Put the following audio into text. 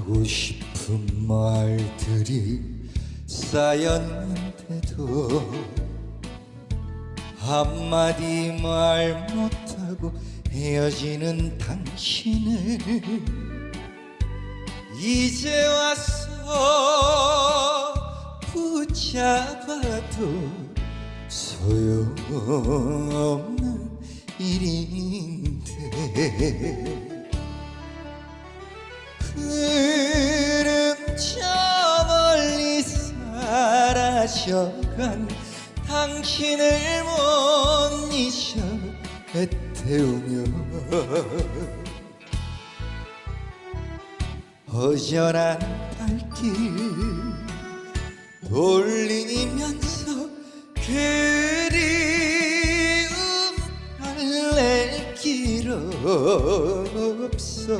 하고 싶은 말들이 쌓였는데도 한마디 말 못하고 헤어지는 당신을 이제 와서 붙잡아도 소용없는 일인데. 구 사라져간 당신을 못 잊어 애태우며 허전한 발길 돌리면서 그리움 달랠 길 없어